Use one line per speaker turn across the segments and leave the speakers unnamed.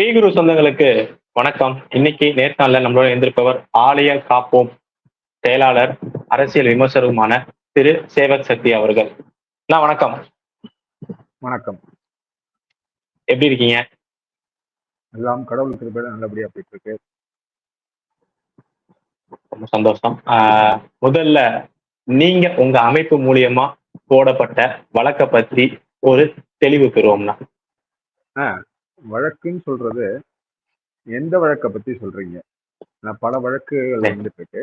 ஸ்ரீகுரு சொந்தங்களுக்கு வணக்கம். இன்னைக்கு நேர்காணல நம்மளோட இருந்திருப்பவர் ஆலய காப்போம் செயலாளர் அரசியல் விமர்சகருமான திரு சேவக் சக்தி அவர்கள். நான் வணக்கம்.
வணக்கம்.
எப்படி இருக்கீங்க?
எல்லாம் கடவுள் கிருபையில நல்லபடியா போயிட்டு இருக்கு
ரொம்ப சந்தோஷம். முதல்ல நீங்க உங்க அமைப்பு மூலியமா போடப்பட்ட வழக்க பத்தி ஒரு தெளிவு பெறுவோம்னா
வழக்குன்னு சொல்றது எந்த வழக்கை பத்தி சொல்றீங்க? நான் பல வழக்குகள் வந்துட்டு இருக்கு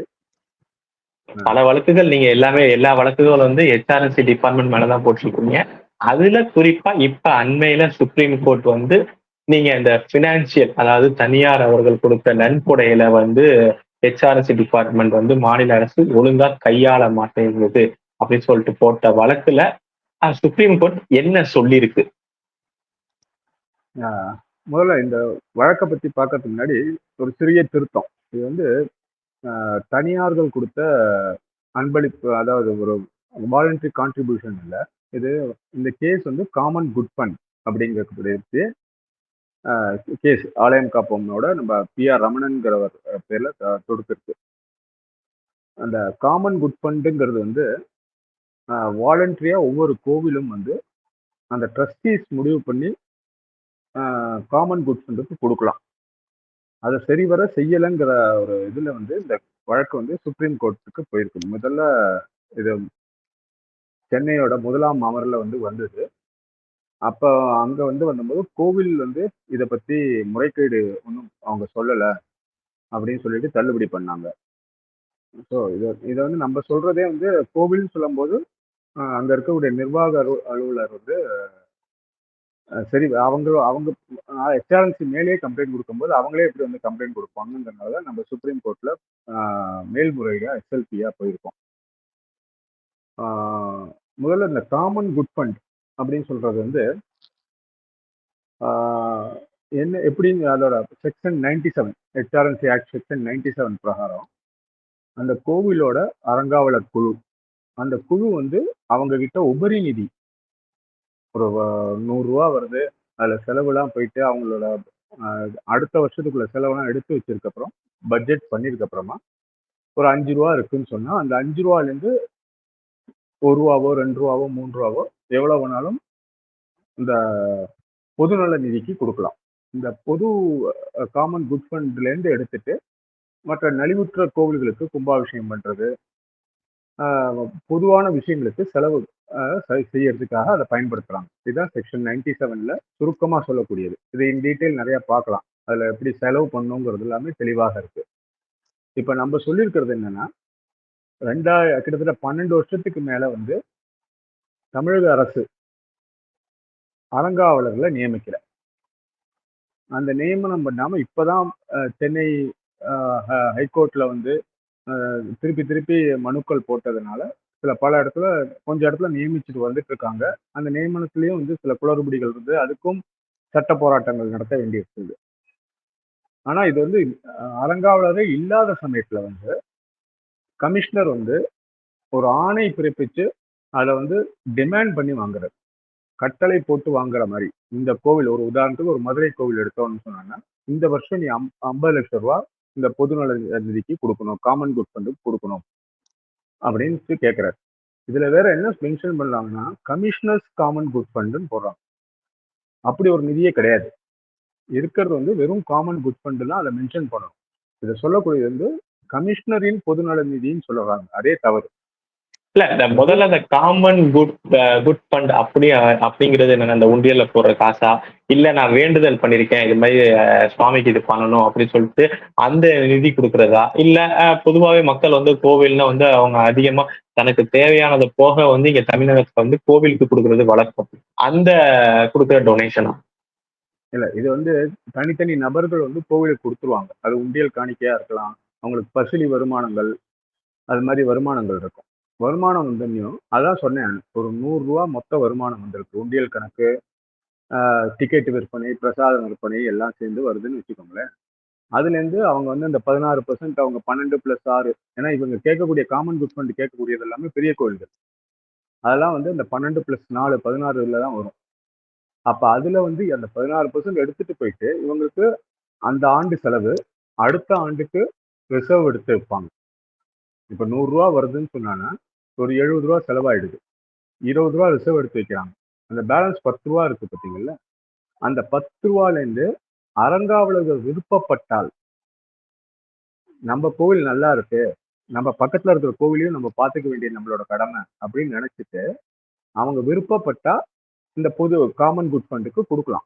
பல வழக்குகள் நீங்க எல்லாமே எல்லா வழக்குகளும் வந்து ஹெச்ஆர்என்சி டிபார்ட்மெண்ட் மேலதான் போட்டிருக்கீங்க. அதுல குறிப்பா இப்ப அண்மையில சுப்ரீம் கோர்ட் வந்து நீங்க இந்த பினான்சியல் அதாவது தனியார் அவர்கள் கொடுத்த நன்கொடையில வந்து ஹெச்ஆர்என்சி டிபார்ட்மெண்ட் வந்து மாநில அரசு ஒழுங்கா கையாள மாட்டேங்குது அப்படின்னு சொல்லிட்டு போட்ட வழக்குல சுப்ரீம் கோர்ட் என்ன சொல்லியிருக்கு?
ஆஹ் முதல்ல இந்த வழக்கை பத்தி பார்க்கறதுக்கு முன்னாடி ஒரு சிறிய திருத்தம். இது வந்து ஆஹ் தனியார்கள் கொடுத்த அன்பளிப்பு அதாவது ஒரு வாலண்டரி கான்ட்ரிபியூஷன் இல்லை. இது இந்த கேஸ் வந்து காமன் குட் ஃபண்ட் அப்படிங்கக்கூடிய கேஸ் ஆலயம் காப்போம்னோட நம்ம பி ஆர் ரமணன்கிறவர் பேர்ல த- தொடுத்திருக்கு. அந்த காமன் குட் ஃபண்டுங்கிறது வந்து வாலண்டரியா ஒவ்வொரு கோவிலும் வந்து அந்த ட்ரஸ்டீஸ் முடிவு பண்ணி காமன் குட்ஸ்ன்றது கொடுக்கலாம். அதை சரிவர செய்யலைங்கிற ஒரு இதில் வந்து இந்த வழக்கு வந்து சுப்ரீம் கோர்ட்டுக்கு போயிருக்கு முதல்ல இது சென்னையோட முதலாம் அமரில் வந்து வந்தது. அப்போ அங்கே வந்து வந்தபோது கோவில் வந்து இதை பற்றி முறைகேடு ஒன்றும் அவங்க சொல்லலை அப்படின்னு சொல்லிட்டு தள்ளுபடி பண்ணாங்க. ஸோ இதை இதை வந்து நம்ம சொல்கிறதே வந்து கோவில்னு சொல்லும்போது அங்கே இருக்கக்கூடிய நிர்வாக அலுவலர் வந்து சரி அவங்க அவங்க எச்ஆர்என்சி மேலேயே கம்ப்ளைண்ட் கொடுக்கும்போது அவங்களே எப்படி வந்து கம்ப்ளைண்ட் கொடுப்பாங்கங்கிறனால நம்ம சுப்ரீம் கோர்ட்டில் மேல்முறையாக எஸ்எல்பியாக போயிருக்கோம். முதல்ல இந்த காமன் குட் ஃபண்ட் அப்படின்னு சொல்றது வந்து என்ன எப்படி அதோட section ninety seven HRNC act section ninety seven பிரகாரம் அந்த கோவிலோட அறங்காவலர் குழு அந்த குழு வந்து அவங்க கிட்ட உபரி நிதி ஒரு நூறுரூவா வருது. அதுல செலவுலாம் போயிட்டு அவங்களோட அடுத்த வருஷத்துக்குள்ள செலவெல்லாம் எடுத்து வச்சிருக்க அப்புறம் பட்ஜெட் பண்ணியிருக்கப்புறமா ஒரு அஞ்சு ரூபா இருக்குன்னு சொன்னா அந்த அஞ்சு ரூபாலேருந்து ஒரு ரூபாவோ ரெண்டு ரூபாவோ மூணு ரூபாவோ எவ்வளவு வேணாலும் இந்த பொதுநல நிதிக்கு கொடுக்கலாம். இந்த பொது காமன் குட் ஃபண்ட்லேருந்து எடுத்துட்டு மற்ற நலிவுற்ற கோவில்களுக்கு கும்பாபிஷேகம் பண்றது பொதுவான விஷயங்களுக்கு செலவு செய்யறதுக்காக அதை பயன்படுத்துறாங்க. இதுதான் செக்ஷன் நைன்டி செவன்ல சுருக்கமா சொல்லக்கூடியது. இது இன் டீட்டெயில் நிறைய பார்க்கலாம். அதுல எப்படி செலவு பண்ணுங்கிறது எல்லாமே தெளிவாக இருக்கு. இப்ப நம்ம சொல்லியிருக்கிறது என்னன்னா ரெண்டாயிரம் கிட்டத்தட்ட பன்னெண்டு வருஷத்துக்கு மேல வந்து தமிழக அரசு அறங்காவலர்களை நியமிக்கிற அந்த நியமனம் பண்ணாம இப்பதான் தான் சென்னை ஹைகோர்ட்ல வந்து திருப்பி திருப்பி மனுக்கள் போட்டதுனால சில பல இடத்துல கொஞ்ச இடத்துல நியமிச்சுட்டு வந்துட்டு இருக்காங்க அந்த நியமனத்திலையும் வந்து சில குளறுபடிகள் இருந்து அதுக்கும் சட்ட போராட்டங்கள் நடத்த வேண்டியிருக்குது. ஆனா இது வந்து அஹ், இல்லாத சமயத்துல வந்து கமிஷனர் வந்து ஒரு ஆணை பிறப்பிச்சு அதை வந்து டிமாண்ட் பண்ணி வாங்குறது. கட்டளை போட்டு வாங்குற மாதிரி. இந்த கோவில் ஒரு உதாரணத்துக்கு ஒரு மதுரை கோவில் எடுத்தோம்னு சொன்னாங்கன்னா இந்த வருஷம் நீ அம்- ஐம்பது லட்சம் ரூபா இந்த பொதுநல நிதிக்கு கொடுக்கணும். காமன் குட் ஃபண்டுக்கு கொடுக்கணும். அப்படின்னு கேட்குறாரு இதுல வேற என்ன மென்ஷன் பண்ணாங்கன்னா கமிஷனர்ஸ் காமன் குட் ஃபண்டுன்னு போடுறாங்க. அப்படி ஒரு நிதியே கிடையாது. இருக்கிறது வந்து வெறும் காமன் குட் ஃபண்டு தான் அதை மென்ஷன் பண்ணணும். இதை சொல்லக்கூடியது வந்து கமிஷனரின் பொதுநல நிதின்னு சொல்லுறாங்க அதே தவறு.
இல்ல இந்த முதல்ல அந்த காமன் குட் குட் ஃபண்ட் அப்படி அப்படிங்கிறது என்ன அந்த உண்டியல்ல போடுற காசா? இல்ல நான் வேண்டுதல் பண்ணிருக்கேன் இது மாதிரி சுவாமிக்கு இது பண்ணணும் அப்படின்னு சொல்லிட்டு அந்த நிதி கொடுக்கறதா? இல்ல பொதுவாகவே மக்கள் வந்து கோவில்னா வந்து அவங்க அதிகமா தனக்கு தேவையானது போக வந்து இங்க தமிழகத்துல வந்து கோவிலுக்கு கொடுக்கறது வழக்கம். அந்த கொடுக்குற டொனேஷனா
இல்ல இது வந்து தனித்தனி நபர்கள் வந்து கோவிலுக்கு கொடுத்துருவாங்க. அது உண்டியல் காணிக்கையா இருக்கலாம் அவங்களுக்கு பசிலி வருமானங்கள் அது மாதிரி வருமானங்கள் இருக்கும். வருமானம் வந்தனையும் அதான் சொன்னேன். ஒரு நூறுரூவா மொத்த வருமானம் வந்திருக்கு. உண்டியல் கணக்கு டிக்கெட் விற்பனை பிரசாதம் விற்பனை எல்லாம் சேர்ந்து வருதுன்னு வச்சுக்கோங்களேன். அதுலேருந்து அவங்க வந்து அந்த பதினாறு பர்சன்ட் அவங்க பன்னெண்டு ப்ளஸ் ஆறு ஏன்னா இவங்க கேட்கக்கூடிய காமன் குட் ஃபண்ட் கேட்கக்கூடியது எல்லாமே பெரிய கோயில்கள். அதெல்லாம் வந்து இந்த பன்னெண்டு ப்ளஸ் நாலு பதினாறுல தான் வரும். அப்போ அதில் வந்து அந்த பதினாறு பர்சன்ட் எடுத்துட்டு போயிட்டு இவங்களுக்கு அந்த ஆண்டு செலவு அடுத்த ஆண்டுக்கு ரிசர்வ் எடுத்து வைப்பாங்க. இப்போ நூறுரூவா வருதுன்னு சொன்னாங்கன்னா ஒரு எழுபது ரூபா செலவாயிடுது. இருபது ரூபா ரிசர்வ் எடுத்து வைக்கிறாங்க. அந்த பேலன்ஸ் பத்து ரூபா இருக்கு பார்த்தீங்கல்ல? அந்த பத்து ரூபாலேருந்து அறங்காவலர்கள் விருப்பப்பட்டால் நம்ம கோவில் நல்லா இருக்கு. நம்ம பக்கத்துல இருக்கிற கோவிலையும் நம்ம பார்த்துக்க வேண்டிய நம்மளோட கடமை அப்படின்னு நினைச்சிட்டு அவங்க விருப்பப்பட்டா இந்த பொது காமன் குட் ஃபண்டுக்கு கொடுக்கலாம்.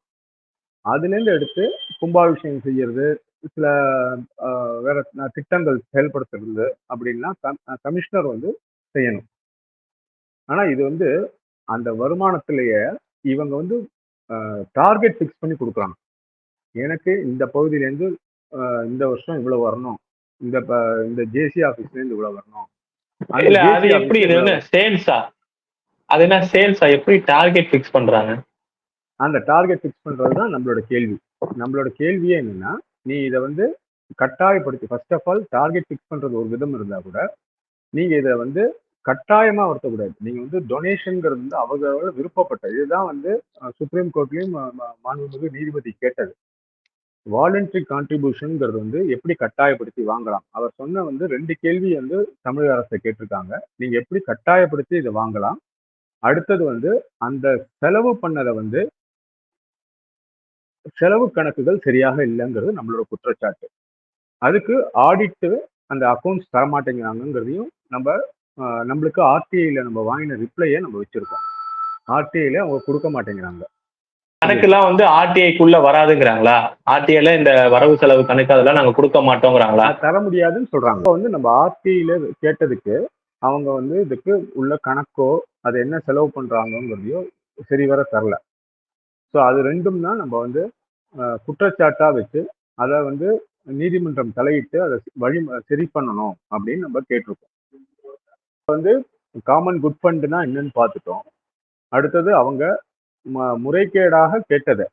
அதுலேருந்து எடுத்து கும்பாபிஷேகம் செய்யறது சில வேற திட்டங்கள் செயல்படுத்துறது அப்படின்னா கமிஷனர் வந்து செய்யணும். ஆனா இது வந்து அந்த வருமானத்திலேயே இவங்க வந்து டார்கெட் ஃபிக்ஸ் பண்ணி கொடுக்குறாங்க. எனக்கு இந்த பகுதியிலேருந்து இந்த வருஷம் இவ்வளவு வரணும். இந்த இந்த ஜேசி ஆபீஸ்ல இருந்து இவ்வளவு வரணும்.
இல்ல அது எப்படி இது என்ன சேல்ஸா அது என்ன சேல்ஸா எப்படி டார்கெட் ஃபிக்ஸ் பண்றாங்க?
அந்த டார்கெட் ஃபிக்ஸ் பண்றது தான் நம்மளோட கேள்வி. நம்மளோட கேள்வியே என்னன்னா நீ இதை வந்து கட்டாயப்படுத்தி first of all target fix பண்றது ஒரு விதம் இருந்தா கூட நீங்க இதை வந்து கட்டாயமா வருத்தக்கூடாது. நீங்க வந்து டொனேஷன்ங்கிறது வந்து அவங்க விருப்பப்பட்டது. இதுதான் வந்து சுப்ரீம் கோர்ட்லயும் மாண்புமிகு நீதிபதி கேட்டது. வாலண்டரி கான்ட்ரிபியூஷன்ங்கிறது வந்து எப்படி கட்டாயப்படுத்தி வாங்கலாம்? அவர் சொன்ன வந்து ரெண்டு கேள்வி வந்து தமிழக அரசை கேட்டிருக்காங்க. நீங்க எப்படி கட்டாயப்படுத்தி இதை வாங்கலாம்? அடுத்தது வந்து அந்த செலவு பண்ணதை வந்து செலவு கணக்குகள் சரியாக இல்லைங்கிறது நம்மளோட குற்றச்சாட்டு. அதுக்கு ஆடிட்டு அந்த அக்கௌண்ட்ஸ் தரமாட்டேங்கிறாங்கிறதையும் நம்ம நம்மளுக்கு ஆர்டிஐல நம்ம வாங்கின ரிப்ளையை நம்ம வச்சிருக்கோம். ஆர்டிஐல அவங்க கொடுக்க மாட்டேங்கிறாங்க.
கணக்குலாம் வந்து ஆர்டிஐக்குள்ள வராதுங்கிறாங்களா? ஆர்டிஐல இந்த வரவு செலவு கணக்கு அதெல்லாம் நாங்க கொடுக்க மாட்டோங்கிறாங்களா?
தர முடியாதுன்னு சொல்றாங்க. வந்து நம்ம ஆர்டிஐல கேட்டதுக்கு அவங்க வந்து இதுக்கு உள்ள கணக்கோ அது என்ன செலவு பண்றாங்கங்கிறதையோ சரிவர தரல. ஸோ அது ரெண்டும் தான் நம்ம வந்து குற்றச்சாட்டா வச்சு அதை வந்து நீதிமன்றம் தலையிட்டு அதை வழி சரி பண்ணணும் அப்படின்னு நம்ம கேட்டிருக்கோம். வந்து காமன் குட் ஃபண்டுனா என்னன்னு பார்த்துட்டோம். அடுத்தது அவங்க முறைகேடாக கேட்டதை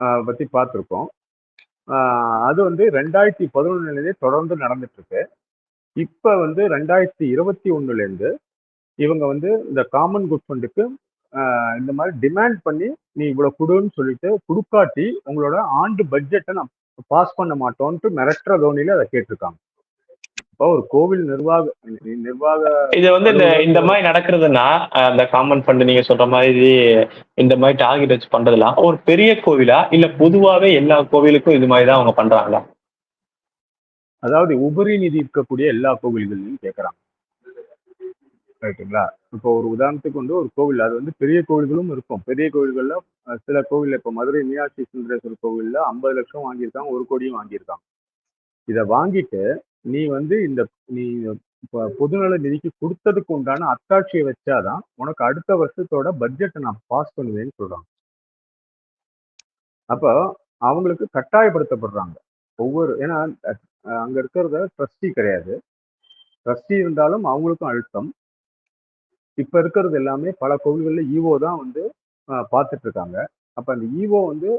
ஆஹ், பத்தி பார்த்துருக்கோம். அது வந்து ரெண்டாயிரத்தி பதினொன்னுலேருந்தே தொடர்ந்து நடந்துட்டு இருக்கு இப்ப வந்து ரெண்டாயிரத்தி இருபத்தி ஒன்றுலேருந்து இருந்து இவங்க வந்து இந்த காமன் குட் ஃபண்டுக்கு இந்த மாதிரி டிமாண்ட் பண்ணி நீ இவ்வளவு கொடுன்னு சொல்லிட்டு கொடுக்காட்டி உங்களோட ஆண்டு பட்ஜெட்டை நான் பாஸ் பண்ண மாட்டோன்ட்டு மிரட்டுற தோனியில் அதை கேட்டிருக்காங்க. இப்போ ஒரு கோவில் நிர்வாக நிர்வாக
இது வந்து இந்த இந்த மாதிரி நடக்கிறதுனா அஹ், அந்த காமன் ஃபண்ட் நீங்க சொல்ற மாதிரி இந்த மாதிரி டார்கெட் வச்சு பண்றதுலாம் ஒரு பெரிய கோவிலா? இல்ல பொதுவாவே எல்லா கோவிலுக்கும் இது மாதிரி தான் அவங்க பண்றாங்களா?
அதாவது உபரி நிதி இருக்கக்கூடிய எல்லா கோவில்கள்லையும் கேட்கறாங்க ரைட்டுங்களா இப்போ ஒரு உதாரணத்துக்கு வந்து ஒரு கோவில் அது வந்து பெரிய கோவில்களும் இருக்கும். பெரிய கோவில்கள்ல சில கோவில் இப்போ மதுரை மீனாட்சி சுந்தரேஸ்வரர் கோவில்ல ஐம்பது லட்சம் வாங்கியிருக்காங்க ஒரு கோடியும் வாங்கியிருக்காங்க. இதை வாங்கிட்டு நீ வந்து இந்த நீ பொதுநல நிதிக்கு கொடுத்ததுக்கு உண்டான அத்தாட்சியை வச்சாதான் உனக்கு அடுத்த வருஷத்தோட பட்ஜெட்டை நான் பாஸ் பண்ணுவேன்னு சொல்றாங்க. அப்போ அவங்களுக்கு கட்டாயப்படுத்தப்படுறாங்க. ஒவ்வொரு ஏன்னா அங்க இருக்கிறத ட்ரஸ்டி கிடையாது. ட்ரஸ்டி இருந்தாலும் அவங்களுக்கும் அழுத்தம். இப்ப இருக்கிறது எல்லாமே பல கோவில்கள்ல ஈவோ தான் வந்து பார்த்துட்டு இருக்காங்க. அப்ப அந்த ஈவோ வந்து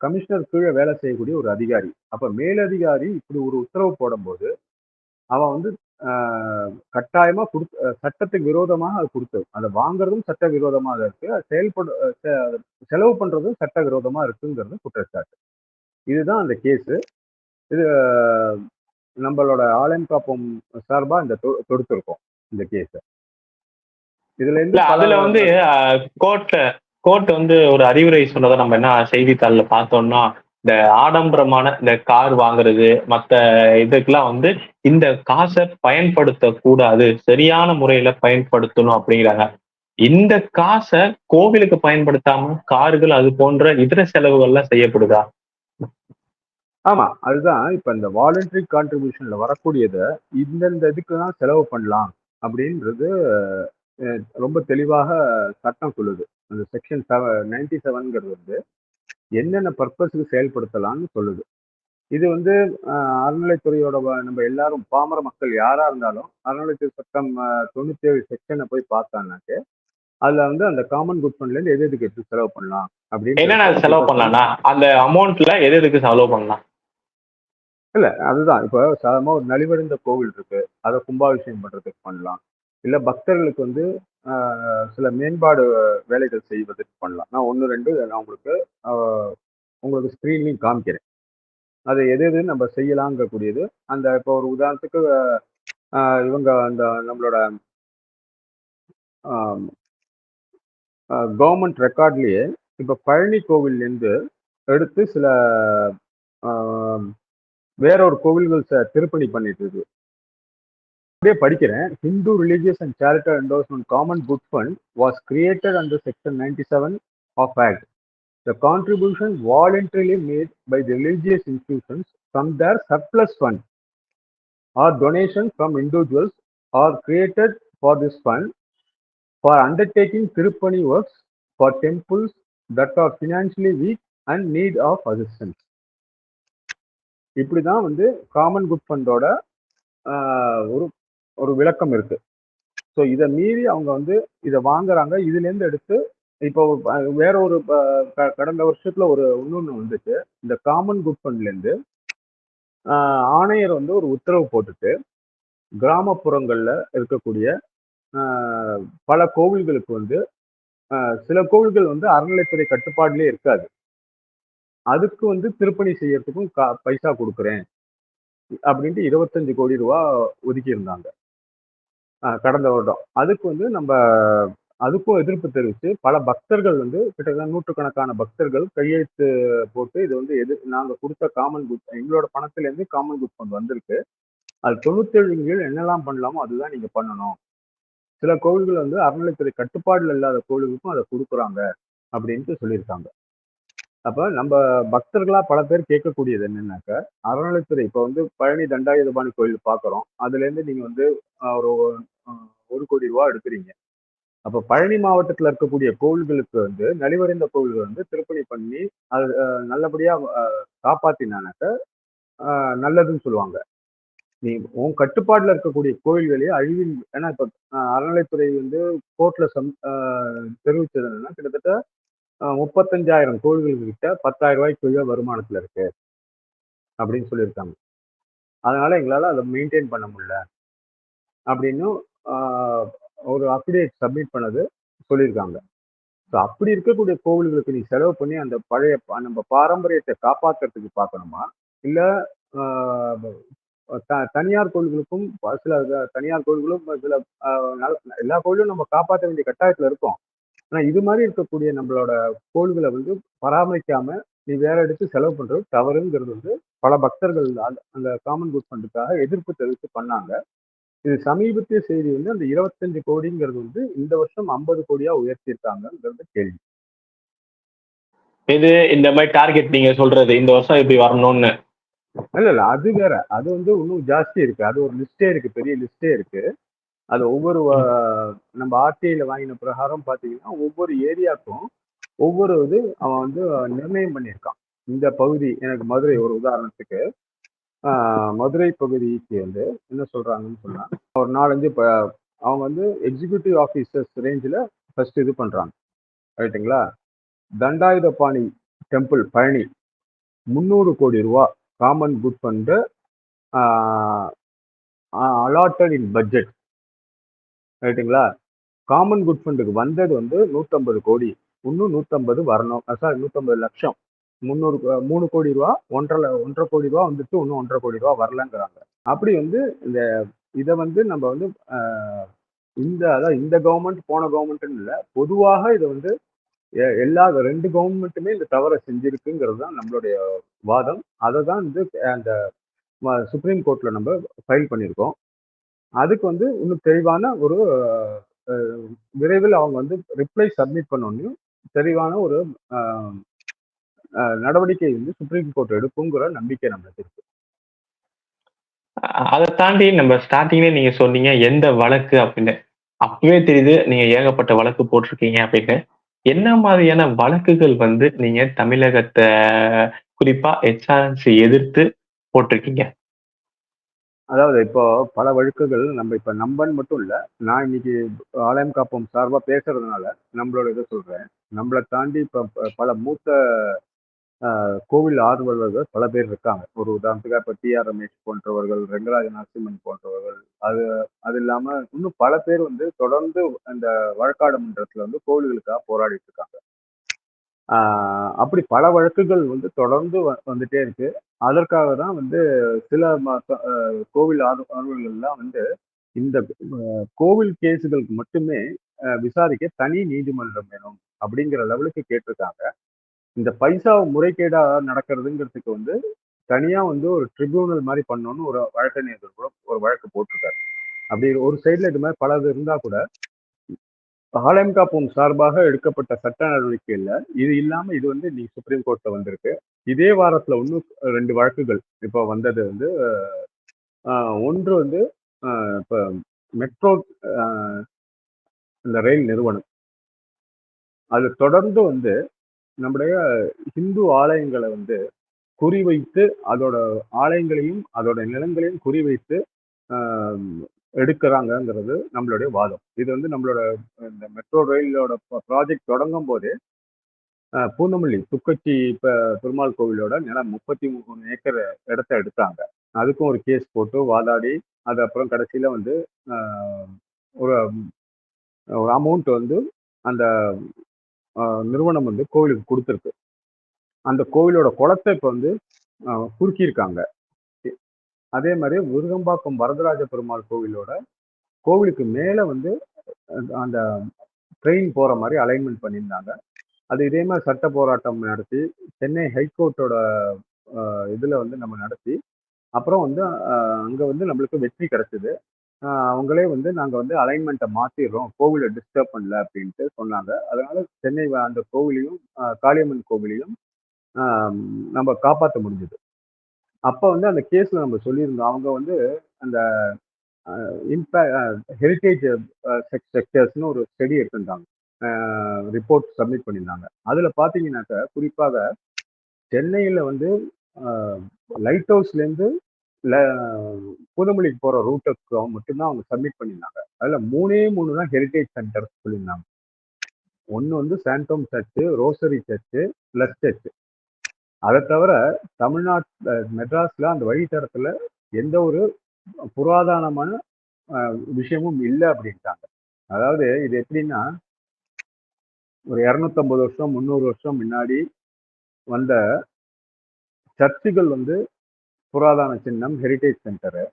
கமிஷனர் கீழே வேலை செய்யக்கூடிய ஒரு அதிகாரி. அப்ப மேலதிகாரி இப்படி ஒரு உத்தரவு போடும்போது அவன் வந்து கட்டாயமா கொடுத்து சட்டத்துக்கு விரோதமாக அது கொடுத்தது. அதை வாங்குறதும் சட்ட விரோதமாக இருக்கு. செயல்பட செலவு பண்றதும் சட்ட விரோதமா இருக்குங்கிறது குற்றச்சாட்டு. இதுதான் அந்த கேஸ். இது நம்மளோட ஆலயம் காப்போம் சார்பா இந்த தொடுத்திருக்கோம் இந்த கேஸ். இதுல இருந்து
அதுல வந்து கோர்ட் கோர்ட் வந்து ஒரு அறிவுரை சொன்னதை நம்ம என்ன செய்தித்தாள்ல பார்த்தோம்னா இந்த ஆடம்பரமான இந்த கார் வாங்குறது மற்ற இதுக்கெல்லாம் வந்து இந்த காசை பயன்படுத்த கூடாது சரியான முறையில பயன்படுத்தணும் அப்படிங்கிறாங்க. இந்த காசை கோவிலுக்கு பயன்படுத்தாம கார்கள் அது போன்ற இதர செலவுகள்லாம் செய்யப்படுதா?
ஆமா அதுதான். இப்ப இந்த வாலண்டரி கான்ட்ரிபியூஷன்ல வரக்கூடியதை இந்தந்த இதுக்கு தான் செலவு பண்ணலாம் அப்படின்றது ரொம்ப தெளிவாக சட்டம் சொல்லுது. அந்த செக்ஷன் செவன் நைன்டி செவன்ங்கிறது வந்து என்னென்ன பர்பஸுக்கு செயல்படுத்தலாம்னு சொல்லுது. இது வந்து அறநிலைத்துறையோட நம்ம எல்லாரும் பாமர மக்கள் யாரா இருந்தாலும் அறநிலைத்துறை சட்டம் தொண்ணூத்தி ஏழு செக்ஷனை போய் பார்த்தாங்கன்னாக்க அதுல வந்து அந்த காமன் குட் ஃபண்ட்ல இருந்து எது எதுக்கு எடுத்து செலவு பண்ணலாம்
என்னென்ன செலவு பண்ணலாம்னா அந்த அமௌண்ட்ல எது எதுக்கு செலவு பண்ணலாம்?
இல்ல அதுதான். இப்போ சாதாரணமா ஒரு நலிவடைந்த கோவில் இருக்கு. அதை கும்பாபிஷேகம் பண்றதுக்கு பண்ணலாம். இல்ல பக்தர்களுக்கு வந்து சில மேம்பாடு வேலைகள் செய்வதற்கு பண்ணலாம். நான் ஒன்று ரெண்டு நான் உங்களுக்கு உங்களுக்கு ஸ்க்ரீன்லையும் காமிக்கிறேன். அது எது எது நம்ம செய்யலாங்கக்கூடியது அந்த இப்போ ஒரு உதாரணத்துக்கு ஆஹ், இவங்க அந்த நம்மளோட கவர்மெண்ட் ரெக்கார்ட்லயே இப்போ பழனி கோவில்லேருந்து எடுத்து சில வேற ஒரு கோவில்கள் திருப்பணி பண்ணிட்டு இருக்கு அப்படியே படிக்கிறேன். Hindu religious and charitable endorsement common good fund was created under section ninety seven of act the contribution voluntarily made by the religious institutions from their surplus fund or donation from individuals are created for this fund for undertaking thiruppani works for temples that are financially weak and need of assistance இப்படி தான் வந்து common good ஃபண்டோட ஒரு ஒரு விளக்கம் இருக்கு. So இதை மீறி அவங்க வந்து இதை வாங்குறாங்க. இதுலேருந்து எடுத்து இப்போ வேற ஒரு க- கடந்த வருஷத்துல ஒரு இன்னொன்று வந்துச்சு. இந்த காமன் குட் ஃபண்ட்லேருந்து ஆணையர் வந்து ஒரு உத்தரவு போட்டுட்டு கிராமப்புறங்களில் இருக்கக்கூடிய பல கோவில்களுக்கு வந்து சில கோவில்கள் வந்து அறநிலைத்துறை கட்டுப்பாடுலேயே இருக்காது. அதுக்கு வந்து திருப்பணி செய்யறதுக்கும் கா- பைசா கொடுக்குறேன். அப்படின்ட்டு இருபத்தஞ்சு கோடி ரூபா ஒதுக்கி இருந்தாங்க கடந்த வருடம். அதுக்கு வந்து நம்ம அதுக்கும் எதிர்ப்பு தெரிவித்து பல பக்தர்கள் வந்து கிட்டத்தட்ட நூற்றுக்கணக்கான பக்தர்கள் கையெழுத்து போட்டு இது வந்து எது நாங்கள் கொடுத்த காமன் குட் எங்களோட பணத்துலேருந்து காமன் குட் ஃபண்ட் வந்திருக்கு. அது தொண்ணூத்தேழு கீழ் என்னெல்லாம் பண்ணலாமோ அதுதான் நீங்கள் பண்ணணும். சில கோவில்கள் வந்து அறநிலைத்துறை கட்டுப்பாடில் இல்லாத கோவில்களுக்கும் அதை கொடுக்குறாங்க அப்படின்ட்டு சொல்லியிருக்காங்க. அப்ப நம்ம பக்தர்களா பல பேர் கேட்கக்கூடியது என்னன்னாக்க அறநிலைத்துறை இப்ப வந்து பழனி தண்டாயுதபாணி கோயில் பார்க்குறோம் அதுலேருந்து நீங்கள் நீங்க வந்து ஒரு ஒரு கோடி ரூபா எடுக்கிறீங்க. அப்ப பழனி மாவட்டத்துல இருக்கக்கூடிய கோவில்களுக்கு வந்து நலிவடைந்த கோவில்கள் வந்து திருப்பணி பண்ணி அது நல்லபடியாக நல்லபடியா காப்பாத்தினானாக்க நல்லதுன்னு சொல்லுவாங்க. நீ உன் கட்டுப்பாட்டில் இருக்கக்கூடிய கோயில்களே அழிவின் ஏன்னா இப்ப அறநிலைத்துறை வந்து கோர்ட்ல சம் ஆஹ், தெரிவிச்சது என்னன்னா கிட்டத்தட்ட முப்பத்தஞ்சாயிரம் கோயில்கள் கிட்ட பத்தாயிரம் ரூபாய்க்கு கீழே வருமானத்தில் இருக்கு. அப்படின்னு சொல்லியிருக்காங்க. அதனால எங்களால் அதை மெயின்டைன் பண்ண முடியல. அப்படின்னு ஒரு அப்டேட் சப்மிட் பண்ணது சொல்லியிருக்காங்க. ஸோ அப்படி இருக்கக்கூடிய கோவில்களுக்கு நீ செலவு பண்ணி அந்த பழைய நம்ம பாரம்பரியத்தை காப்பாற்றுறதுக்கு பார்க்கணுமா? இல்லை த- தனியார் கோவில்களுக்கும் சில தனியார் கோவில்களும் சில எல்லா கோவிலும் நம்ம காப்பாற்ற வேண்டிய கட்டாயத்தில் இருக்கோம். ஆனா இது மாதிரி இருக்கக்கூடிய நம்மளோட கோவில்களை வந்து பராமரிக்காம நீ வேற எடுத்து செலவு பண்றது தவறுங்கிறது வந்து பல பக்தர்கள் அந்த- காமன் குட் ஃபண்டுக்காக எதிர்ப்பு தெரிவித்து பண்ணாங்க. இது சமீபத்திய செய்தி வந்து அந்த இருபத்தஞ்சு கோடிங்கிறது வந்து இந்த வருஷம் ஐம்பது கோடியா உயர்த்தியிருக்காங்கிறது கேள்வி.
இது இந்த மாதிரி டார்கெட் நீங்க சொல்றது இந்த வருஷம் இப்படி வரணும்னு.
இல்ல இல்ல அது வேற. அது வந்து இன்னும் ஜாஸ்தி இருக்கு. அது ஒரு லிஸ்டே இருக்கு பெரிய லிஸ்டே இருக்கு. அது ஒவ்வொரு நம்ம ஆர்டிஐல வாங்கின பிரகாரம் பார்த்தீங்கன்னா ஒவ்வொரு ஏரியாக்கும் ஒவ்வொரு இது அவன் வந்து நிர்ணயம் பண்ணியிருக்கான். இந்த பகுதி எனக்கு மதுரை ஒரு உதாரணத்துக்கு. மதுரை பகுதிக்கு வந்து என்ன சொல்றாங்கன்னு சொன்னா ஒரு நாலஞ்சு ப- அவங்க வந்து எக்ஸிகியூட்டிவ் ஆஃபீஸர்ஸ் ரேஞ்சில் ஃபர்ஸ்ட் இது பண்ணுறாங்க ரைட்டுங்களா தண்டாயுதபாணி டெம்பிள் பழனி முந்நூறு கோடி ரூபா common good fund allotted in budget ரைட்டுங்களா காமன் குட் ஃபண்டுக்கு வந்தது வந்து நூற்றம்பது கோடி. இன்னும் நூற்றம்பது வரணும். சாரி நூற்றம்பது லட்சம். முந்நூறு மூணு கோடி ரூபா ஒன்றரை ஒன்றரை கோடி ரூபா வந்துட்டு இன்னும் ஒன்றரை கோடி ரூபா வரலங்கிறாங்க. அப்படி வந்து இந்த இதை வந்து நம்ம வந்து இந்த அதாவது இந்த கவர்மெண்ட் போன கவர்மெண்ட்னு இல்லை. பொதுவாக இதை வந்து எ- எல்லா ரெண்டு கவர்மெண்ட்டுமே இந்த தவறை செஞ்சிருக்குங்கிறது தான் நம்மளுடைய வாதம். அதை தான் வந்து அந்த சுப்ரீம் கோர்ட்டில் நம்ம ஃபைல் பண்ணியிருக்கோம். அதுக்கு வந்து இன்னும் தெளிவான ஒரு அஹ், விரைவில் அவங்க வந்து ரிப்ளை சப்மிட் பண்ணோன்னு தெளிவான ஒரு அஹ், நடவடிக்கை வந்து சுப்ரீம் கோர்ட் எடுக்குங்கிற நம்பிக்கை நம்மளுக்கு இருக்கு.
அதை தாண்டி நம்ம ஸ்டார்டிங்லேயே நீங்க சொன்னீங்க எந்த வழக்கு அப்படின்னு. அப்பவே தெரியுது நீங்க ஏகப்பட்ட வழக்கு போட்டிருக்கீங்க அப்படின்னு. என்ன மாதிரியான வழக்குகள் வந்து நீங்க தமிழகத்தை குறிப்பா ஹெச்ஆர்என்சி எதிர்த்து போட்டிருக்கீங்க?
அதாவது இப்போ பல வழக்குகள் நம்ம இப்ப நம்பன் மட்டும் இல்ல நான் இன்னைக்கு ஆலயம் காப்போம் சார்பா பேசுறதுனால நம்மளோட இதை சொல்றேன். நம்மளை தாண்டி இப்ப பல மூத்த கோவில் ஆர்வலர்கள் பல பேர் இருக்காங்க. ஒரு உதாரணத்துக்கு இப்ப டி ஆர் ரமேஷ் போன்றவர்கள் ரெங்கராஜ நரசிம்மன் போன்றவர்கள் அது அது இல்லாம இன்னும் பல பேர் வந்து தொடர்ந்து அந்த வழக்காடு மன்றத்துல வந்து கோவில்களுக்காக போராடிட்டு இருக்காங்க. ஆஹ் அப்படி பல வழக்குகள் வந்து தொடர்ந்து வந்துட்டே இருக்கு. அதற்காக தான் வந்து சில கோவில் ஆர்வலர்கள்லாம் வந்து இந்த கோவில் கேஸுகளுக்கு மட்டுமே விசாரிக்க தனி நீதிமன்றம் வேணும் அப்படிங்கிற லெவலுக்கு கேட்டிருக்காங்க. இந்த பைசா முறைகேடா நடக்கிறதுங்கிறதுக்கு வந்து தனியா வந்து ஒரு ட்ரிபியூனல் மாதிரி பண்ணணும்னு ஒரு வழக்கறிஞர்கள் கூட ஒரு வழக்கு போட்டிருக்காரு. அப்படி ஒரு சைட்ல இது மாதிரி பலது இருந்தா கூட ஆலயம் காப்போம் சார்பாக எடுக்கப்பட்ட சட்ட நடவடிக்கையில் இது இல்லாமல் இது வந்து நீ சுப்ரீம் கோர்ட்டில் வந்திருக்கு. இதே வாரத்தில் இன்னும் ரெண்டு வழக்குகள் இப்போ வந்தது வந்து ஆஹ், ஒன்று வந்து ஆஹ், மெட்ரோ இந்த ரயில் நிறுவனம். அது தொடர்ந்து வந்து நம்முடைய இந்து ஆலயங்களை வந்து குறிவைத்து அதோட ஆலயங்களையும் அதோட நிலங்களையும் குறிவைத்து ஆஹ், எடுக்கிறாங்கங்கிறது நம்மளுடைய வாதம். இது வந்து நம்மளோட இந்த மெட்ரோ ரயிலோட ப்ராஜெக்ட் தொடங்கும் போதே பூந்தமல்லி துக்கச்சி இப்போ பெருமாள் கோவிலோட நிலம் முப்பத்தி மூணு ஏக்கர் இடத்த எடுத்தாங்க. அதுக்கும் ஒரு கேஸ் போட்டு வாதாடி அது அப்புறம் கடைசியில் வந்து ஒரு ஒரு அமௌண்ட் வந்து அந்த நிறுவனம் வந்து கோவிலுக்கு கொடுத்துருக்கு. அந்த கோவிலோட குளத்தை இப்போ வந்து குறுக்கியிருக்காங்க. அதே மாதிரி முருகம்பாக்கம் வரதராஜ பெருமாள் கோவிலோட கோவிலுக்கு மேலே வந்து அந்த- அந்த ட்ரெயின் போகிற மாதிரி அலைன்மெண்ட் பண்ணியிருந்தாங்க. அது இதே மாதிரி சட்ட போராட்டம் நடத்தி சென்னை ஹைகோர்ட்டோட இதில் வந்து நம்ம நடத்தி அப்புறம் வந்து அங்கே வந்து நம்மளுக்கு வெற்றி கிடச்சிது. அவங்களே வந்து நாங்கள் வந்து அலைன்மெண்ட்டை மாற்றிடுறோம் கோவிலை டிஸ்டர்ப் பண்ணல அப்படின்ட்டு சொன்னாங்க. அதனால சென்னை அந்த கோவிலையும் காளியம்மன் கோவிலையும் நம்ம காப்பாற்ற முடிஞ்சது. அப்போ வந்து அந்த கேஸ்ல நம்ம சொல்லியிருந்தோம். அவங்க வந்து அந்த இம்பேக்ட் ஹெரிட்டேஜ் செக்டர்ஸ்னு ஒரு ஸ்டடி எடுத்திருந்தாங்க. ரிப்போர்ட் சப்மிட் பண்ணியிருந்தாங்க. அதில் பார்த்தீங்கன்னாக்க குறிப்பாக சென்னையில் வந்து லைட் ஹவுஸ்லேருந்து புதுமொழிக்கு போகிற ரூட்டுக்கு மட்டும்தான் அவங்க சப்மிட் பண்ணியிருந்தாங்க. அதில் மூணே மூணு தான் ஹெரிட்டேஜ் சென்டர் சொல்லியிருந்தாங்க. ஒன்று வந்து Santhome church rosary church plus church அதை தவிர தமிழ்நாட் மெட்ராஸில் அந்த வழித்தடத்தில் எந்த ஒரு புராதானமான விஷயமும் இல்லை அப்படின்ட்டாங்க. அதாவது இது எப்படின்னா ஒரு இரநூத்தம்பது வருஷம் முந்நூறு வருஷம் முன்னாடி வந்த சர்ச்சுகள் வந்து புராதன சின்னம் ஹெரிட்டேஜ் சென்டரு.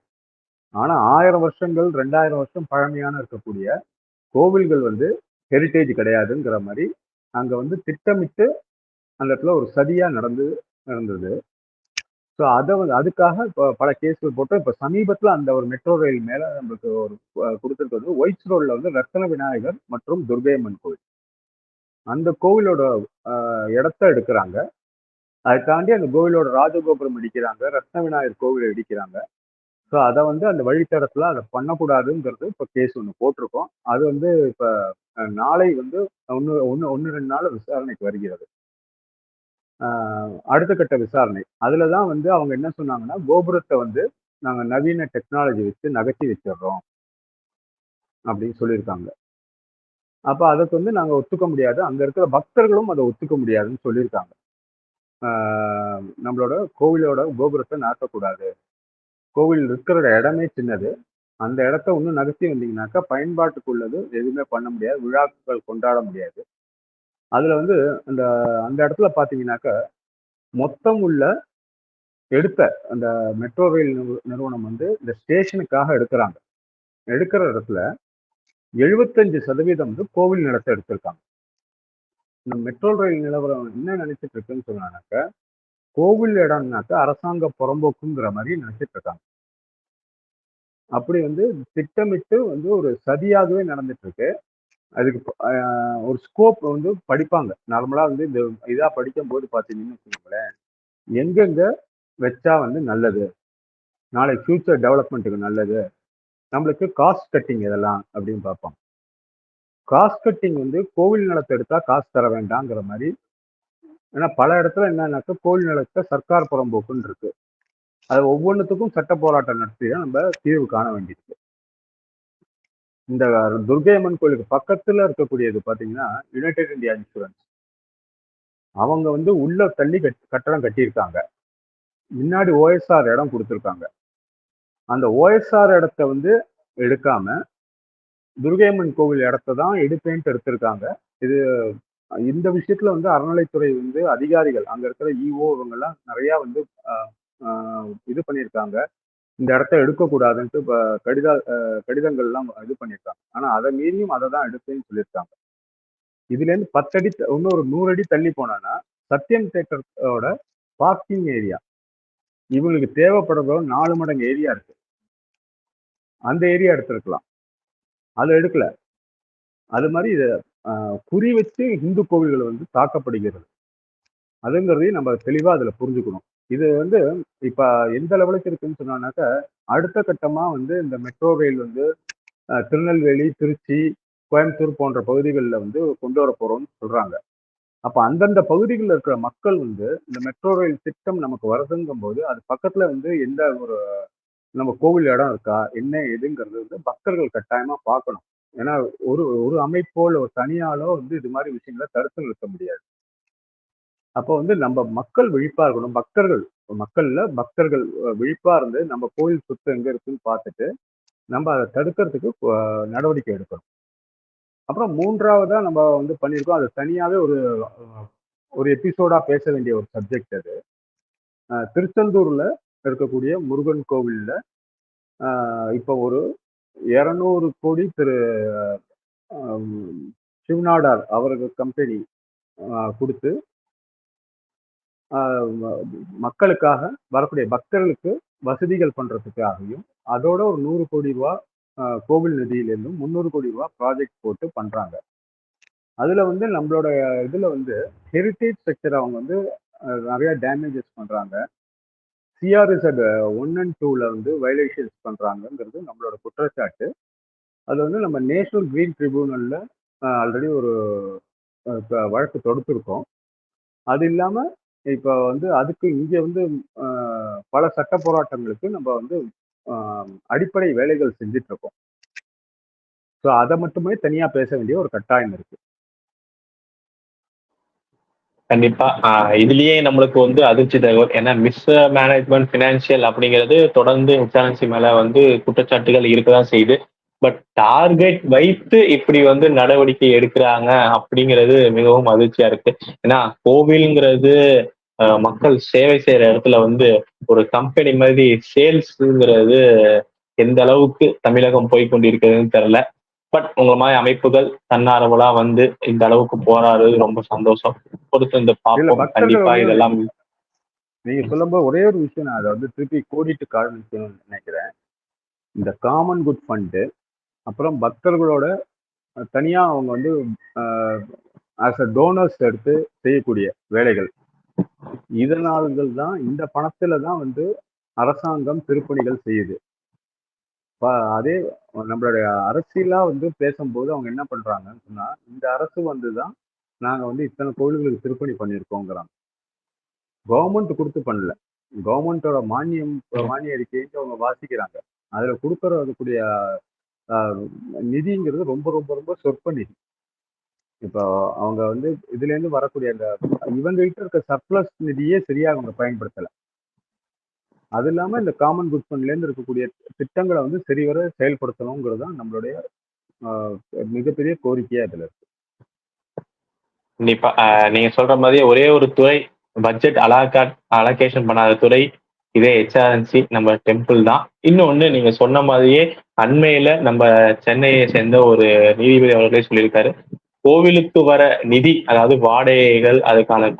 ஆனால் ஆயிரம் வருஷங்கள் ரெண்டாயிரம் வருஷம் பழமையான இருக்கக்கூடிய கோவில்கள் வந்து ஹெரிட்டேஜ் கிடையாதுங்கிற மாதிரி அங்கே வந்து திட்டமிட்டு அந்த இடத்துல ஒரு சதியாக நடந்து நடந்தது. ஸோ அதை வந்து அதுக்காக இப்போ பல கேஸ்கள் போட்டு இப்போ சமீபத்தில் அந்த ஒரு மெட்ரோ ரயில் மேலே நம்மளுக்கு ஒரு கொடுத்துருக்கு வந்து ஒயிட்ஸ் ரோடில் வந்து ரத்தன விநாயகர் மற்றும் துர்கையம்மன் கோவில். அந்த கோவிலோட இடத்த எடுக்கிறாங்க. அதை தாண்டி அந்த கோவிலோட ராஜகோபுரம் இடிக்கிறாங்க ரத்ன விநாயகர் கோவிலை இடிக்கிறாங்க. ஸோ அதை வந்து அந்த வழித்தடத்துல அதை பண்ணக்கூடாதுங்கிறது இப்போ கேஸ் ஒன்று போட்டிருக்கோம். அது வந்து இப்போ நாளை வந்து ஒன்று ஒன்று ஒன்று ரெண்டு நாள் விசாரணைக்கு வருகிறது. அடுத்த கட்ட விசாரணை. அதில் தான் வந்து அவங்க என்ன சொன்னாங்கன்னா கோபுரத்தை வந்து நாங்கள் நவீன டெக்னாலஜி வச்சு நகர்த்தி வச்சிடுறோம். அப்படின்னு சொல்லியிருக்காங்க. அப்போ அதுக்கு வந்து நாங்கள் ஒத்துக்க முடியாது. அங்கே இருக்கிற பக்தர்களும் அதை ஒத்துக்க முடியாதுன்னு சொல்லியிருக்காங்க. நம்மளோட கோவிலோட கோபுரத்தை நாட்டக்கூடாது கோவில் இருக்கிற இடமே சின்னது. அந்த இடத்த இன்னும் நகர்த்தி வந்தீங்கன்னாக்கா பயன்பாட்டுக்குள்ளது எதுவுமே பண்ண முடியாது. விழாக்கள் கொண்டாட முடியாது. அதுல வந்து அந்த அந்த இடத்துல பாத்தீங்கன்னாக்க மொத்தம் உள்ள எடுத்த அந்த மெட்ரோ ரயில் நிறுவனம் வந்து இந்த ஸ்டேஷனுக்காக எடுக்கிறாங்க. எடுக்கிற இடத்துல எழுபத்தஞ்சு சதவீதம் வந்து கோவில் நிலத்தை எடுத்திருக்காங்க. இந்த மெட்ரோ ரயில் நிலவரம் என்ன நினைச்சிட்டு இருக்குன்னு சொன்னாக்க கோவில் இடம்னாக்க அரசாங்க புறம்போக்குங்கிற மாதிரி நினைச்சிட்டு இருக்காங்க. அப்படி வந்து திட்டமிட்டு வந்து ஒரு சதியாகவே நடந்துட்டு இருக்கு. அதுக்கு ஒரு ஸ்கோப் வந்து படிப்பாங்க. நார்மலாக வந்து இந்த இதாக படிக்கும் போது பார்த்தீங்கன்னு வச்சுக்கோங்களேன் எங்கெங்க வச்சா வந்து நல்லது? நாளைக்கு ஃபியூச்சர் டெவலப்மெண்ட்டுக்கு நல்லது? நம்மளுக்கு காஸ்ட் கட்டிங் இதெல்லாம் அப்படின்னு பார்ப்போம் காஸ்ட் கட்டிங் வந்து கோவில் நிலத்தை எடுத்தால் காசு தர வேண்டாங்கிற மாதிரி ஏன்னா பல இடத்துல என்னன்னாக்கா கோவில் நிலத்தை சர்க்கார் புறம்போக்குன்னு இருக்கு. அது ஒவ்வொன்றுத்துக்கும் சட்ட போராட்டம் நடத்தி தான் நம்ம தீர்வு காண வேண்டியிருக்கு. இந்த துர்கையம்மன் கோயிலுக்கு பக்கத்துல இருக்கக்கூடியது பாத்தீங்கன்னா யுனைடெட் இந்தியா இன்சூரன்ஸ் அவங்க வந்து உள்ள தள்ளி கட் கட்டடம் கட்டியிருக்காங்க. முன்னாடி ஓஎஸ்ஆர் இடம் கொடுத்துருக்காங்க. அந்த ஓஎஸ்ஆர் இடத்த வந்து எடுக்காம துர்கையம்மன் கோவில் இடத்த தான் எடுப்பேன்ட்டு எடுத்திருக்காங்க. இது இந்த விஷயத்துல வந்து அறநிலைத்துறை வந்து அதிகாரிகள் அங்க இருக்கிற இஓ இவங்கெல்லாம் நிறைய வந்து இது பண்ணியிருக்காங்க. இந்த இடத்த எடுக்கக்கூடாதுன்ட்டு இப்போ கடித ஆஹ், கடிதங்கள்லாம் இது பண்ணியிருக்காங்க ஆனா அதை மீறியும் அதை தான் எடுப்பேன்னு சொல்லியிருக்காங்க. இதுல இருந்து பத்தடி இன்னும் இன்னொரு நூறு அடி தள்ளி போனோன்னா சத்யம் தேட்டரோட பார்க்கிங் ஏரியா இவங்களுக்கு தேவைப்படுறதோ நாலு மடங்கு ஏரியா இருக்கு. அந்த ஏரியா எடுத்திருக்கலாம். அதை எடுக்கல. அது மாதிரி இதை ஆஹ், குறி வச்சு இந்து கோவில்கள் வந்து தாக்கப்படுகிறது. அதுங்கிறதையும் நம்ம தெளிவாக அதில் புரிஞ்சுக்கணும். இது வந்து இப்ப எந்த லெவலுக்கு இருக்குன்னு சொன்னாக்க அடுத்த கட்டமா வந்து இந்த மெட்ரோ ரயில் வந்து திருநெல்வேலி திருச்சி கோயம்புத்தூர் போன்ற பகுதிகளில் வந்து கொண்டு வர போறோம்னு சொல்றாங்க. அப்ப அந்தந்த பகுதிகளில் இருக்கிற மக்கள் வந்து இந்த மெட்ரோ ரயில் திட்டம் நமக்கு வருதுங்கும் போது அது பக்கத்துல வந்து எந்த ஒரு நம்ம கோவில் இடம் இருக்கா என்ன ஏதுங்கிறது வந்து பக்தர்கள் கட்டாயமா பார்க்கணும். ஏன்னா ஒரு ஒரு அமைப்போ இல்லை ஒரு தனியாலோ வந்து இது மாதிரி விஷயங்களை தடுத்து நிறுத்த முடியாது. அப்போ வந்து நம்ம மக்கள் விழிப்பா இருக்கணும். பக்தர்கள் மக்கள்ல பக்தர்கள் விழிப்பா இருந்து நம்ம கோயில் சுத்தம் எங்க இருக்குன்னு பார்த்துட்டு நம்ம அதை தடுக்கிறதுக்கு அஹ், நடவடிக்கை எடுக்கணும். அப்புறம் மூன்றாவதா நம்ம வந்து பண்ணியிருக்கோம். அது தனியாவே ஒரு ஒரு எபிசோடா பேச வேண்டிய ஒரு சப்ஜெக்ட் அது. அஹ், திருச்செந்தூர்ல இருக்கக்கூடிய முருகன் கோவில்ல அஹ், இப்போ ஒரு இரநூறு கோடி திரு அஹ், சிவநாடார் அவருக்கு கம்பெனி கொடுத்து மக்களுக்காக வரக்கூடிய பக்தர்களுக்கு வசதிகள் பண்ணுறதுக்காகவும் அதோட ஒரு நூறு கோடி ரூபா கோவில் நிதியிலிருந்தும் முந்நூறு கோடி ரூபா ப்ராஜெக்ட் போட்டு பண்ணுறாங்க அதில் வந்து நம்மளோட இதில் வந்து ஹெரிட்டேஜ் ஸ்ட்ரக்சர் அவங்க வந்து நிறையா டேமேஜஸ் பண்ணுறாங்க சிஆர்எஸ்எட் ஒன் அண்ட் டூவில் வந்து வயலேஷன்ஸ் பண்ணுறாங்கங்கிறது நம்மளோட குற்றச்சாட்டு. அது வந்து நம்ம நேஷனல் கிரீன் ட்ரிபியூனலில் ஆல்ரெடி ஒரு வழக்கு தொடுத்துருக்கோம். அது இல்லாமல் இப்போ வந்து அதுக்கு இங்கே வந்து ஆஹ் பல சட்ட போராட்டங்களுக்கு நம்ம வந்து ஆஹ் அடிப்படை வேலைகள் செஞ்சுட்டு இருக்கோம் ஸோ அதை மட்டுமே தனியா பேச வேண்டிய ஒரு கட்டாயம் இருக்கு.
கண்டிப்பா. ஆஹ் இதுலயே நம்மளுக்கு வந்து அதிர்ச்சி தகவல் ஏன்னா மிஸ் மேனேஜ்மெண்ட் பினான்சியல் அப்படிங்கிறது தொடர்ந்து ஹெச்ஆர்என்சி மேல வந்து குற்றச்சாட்டுகள் இருக்கதான் செய்யுது. பட் டார்கெட் வைத்து இப்படி வந்து நடவடிக்கை எடுக்கிறாங்க அப்படிங்கிறது மிகவும் அதிர்ச்சியா இருக்கு. ஏன்னா கோவில்ங்கிறது மக்கள் சேவை செய்யற இடத்துல வந்து ஒரு கம்பெனி மாதிரி சேல்ஸ்ங்கிறது எந்த அளவுக்கு தமிழகம் போய் கொண்டிருக்கிறதுன்னு தெரியல. பட் உங்க மாதிரி அமைப்புகள் தன்னார்வலா வந்து இந்த அளவுக்கு போராடுறது ரொம்ப சந்தோஷம். பொறுத்து இந்த
பக்தர்கள்
கண்டிப்பா இதெல்லாம்
நீங்க சொல்லும்போது ஒரே ஒரு விஷயம் நான் அதை வந்து திருப்பி கோடிட்டு காரணம் நினைக்கிறேன். இந்த காமன் குட் ஃபண்டு அப்புறம் பக்தர்களோட தனியா அவங்க வந்து ஆஸ் அ டோனர்ஸ் எடுத்து செய்யக்கூடிய வேலைகள். இதனால்கள் தான் இந்த பணத்துல தான் வந்து அரசாங்கம் திருப்பணிகள் செய்யுது. அதே நம்மளுடைய அரசியலா வந்து பேசும்போது அவங்க என்ன பண்றாங்கன்னு சொன்னா இந்த அரசு வந்து தான் நாங்க வந்து இத்தனை கோயில்களுக்கு திருப்பணி பண்ணியிருக்கோங்கிறாங்க. கவர்மெண்ட் கொடுத்து பண்ணல. கவர்மெண்டோட மானியம் மானிய அறிக்கைன்னு அவங்க வாசிக்கிறாங்க. அதுல கொடுக்கறதுக்குரிய ஆஹ், நிதிங்கிறது ரொம்ப ரொம்ப ரொம்ப சொற்ப நிதி. இப்போ அவங்க வந்து இதுல இருந்து வரக்கூடிய அந்த இவங்க கிட்ட இருக்க சர்ப்ளஸ் நிதியே சரியா அவங்க பயன்படுத்தல. அது இல்லாம இந்த காமன் குட் ஃபண்ட்ல இருந்து இருக்கக்கூடிய திட்டங்களை வந்து சரிவர செயல்படுத்தணுங்கிறது தான் நம்மளுடைய ஆஹ், மிகப்பெரிய கோரிக்கையா இதுல இருக்கு.
கண்டிப்பா. நீங்க சொல்ற மாதிரி ஒரே ஒரு துறை பட்ஜெட் அலாகாட் அலோகேஷன் பண்ணாத துறை இதே ஹெச்ஆர்என்சி நம்ம டெம்பிள் தான். இன்னொன்னு நீங்க சொன்ன மாதிரியே அண்மையில நம்ம சென்னையை சேர்ந்த ஒரு நீதிபதி அவர்களே சொல்லியிருக்காரு. கோவிலுக்கு வர நிதி அதாவது வாடகைகள் அதுக்கான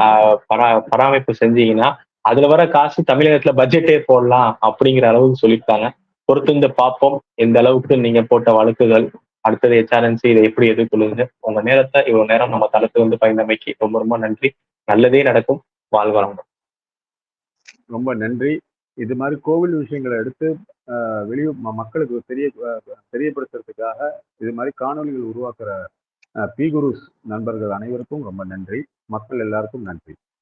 பரா- பராமரிப்பு செஞ்சீங்கன்னா அதுல வர காசு தமிழகத்துல பட்ஜெட்டே போடலாம் அப்படிங்கிற அளவுக்கு சொல்லியிருக்காங்க. பொறுத்திருந்து பார்ப்போம். எந்த அளவுக்கு நீங்க போட்ட வழக்குகள் அடுத்தது எச்ஆர்என்சி இதை எப்படி எதிர்கொள்ளுங்க உங்க நேரத்தை இவ்வளவு நேரம் நம்ம தளத்துல வந்து பயந்தமைக்கு ரொம்ப ரொம்ப நன்றி. நல்லதே நடக்கும். வாழ்வாங்க
ரொம்ப நன்றி. இது மாதிரி கோவில் விஷயங்களை எடுத்து ஆஹ், மக்களுக்கு தெரிய தெரியப்படுத்துறதுக்காக இது மாதிரி காணொளிகள் உருவாக்குற பி குருஸ் நண்பர்கள் அனைவருக்கும் ரொம்ப நன்றி. மக்கள் எல்லாருக்கும் நன்றி.